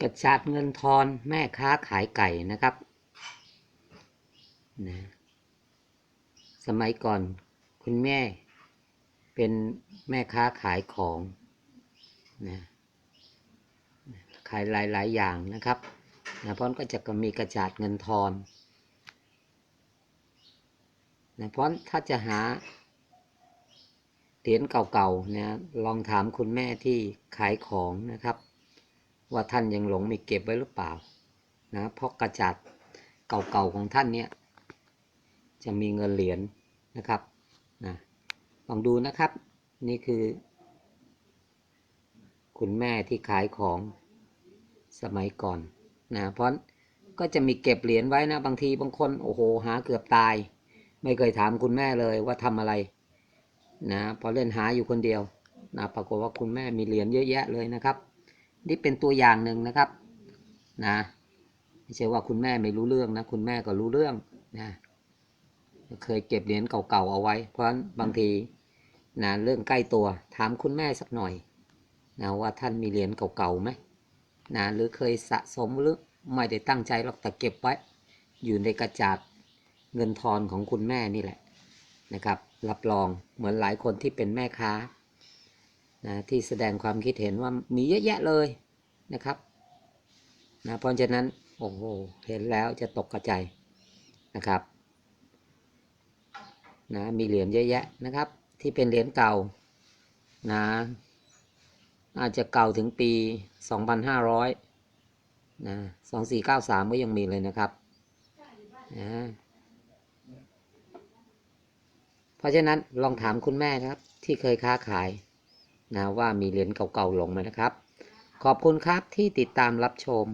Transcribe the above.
กระจาดเงินทอนแม่ค้าขายไก่นะครับนะสมัยก่อนคุณแม่เป็นแม่ค้าขายของนะขายหลาย ๆ อย่างนะครับนะพราะก็จะมีกระจาดเงินทอนนะพราะถ้าจะหาเหรียญเก่าๆนะลองถามคุณแม่ที่ขายของนะครับ ว่าท่านยังหลงมีเก็บไว้หรือเปล่านะเพราะกระจาดเก่าๆของท่านเนี่ยจะมีเงินเหรียญนะครับนะลองดูนะครับนี่คือ คุณแม่ที่ขายของสมัยก่อนนะเพราะก็จะมีเก็บเหรียญไว้นะ บางทีบางคนโอ้โหหาเกือบตาย ไม่เคยถามคุณแม่เลยว่าทำอะไรนะพอเล่นหาอยู่คนเดียวนะปรากฏว่าคุณแม่มีเหรียญเยอะแยะเลยนะครับ นี่เป็นตัวอย่างหนึ่งนะครับนะไม่ใช่ว่าคุณแม่ไม่รู้เรื่องนะ คุณแม่ก็รู้เรื่องนะเคยเก็บเหรียญเก่าๆเอาไว้ เพราะฉะนั้นบางทีนะเรื่องใกล้ตัว ถามคุณแม่สักหน่อยนะว่าท่านมีเหรียญเก่าๆไหมนะหรือเคยสะสมหรือไม่ได้ตั้งใจหรอกแต่เก็บไว้ อยู่ในกระจาดเงินทอนของคุณแม่นี่แหละนะครับ รับรองเหมือนหลายคนที่เป็นแม่ค้า นะที่แสดงความคิดเห็นว่ามีเยอะแยะเลยนะครับนะเพราะฉะนั้นโอ้โหเห็นแล้วจะตกกระใจนะครับนะมีเหรียญเยอะแยะนะครับ ที่เป็นเหรียญเก่านะอาจจะเก่าถึงปี 2500นะ2493 ก็ยังมีเลยนะครับนะเพราะฉะนั้นลองถามคุณแม่ครับ ที่เคยค้าขาย นะว่ามีเหรียญเก่าๆหลงไหมนะครับ ขอบคุณครับที่ติดตามรับชม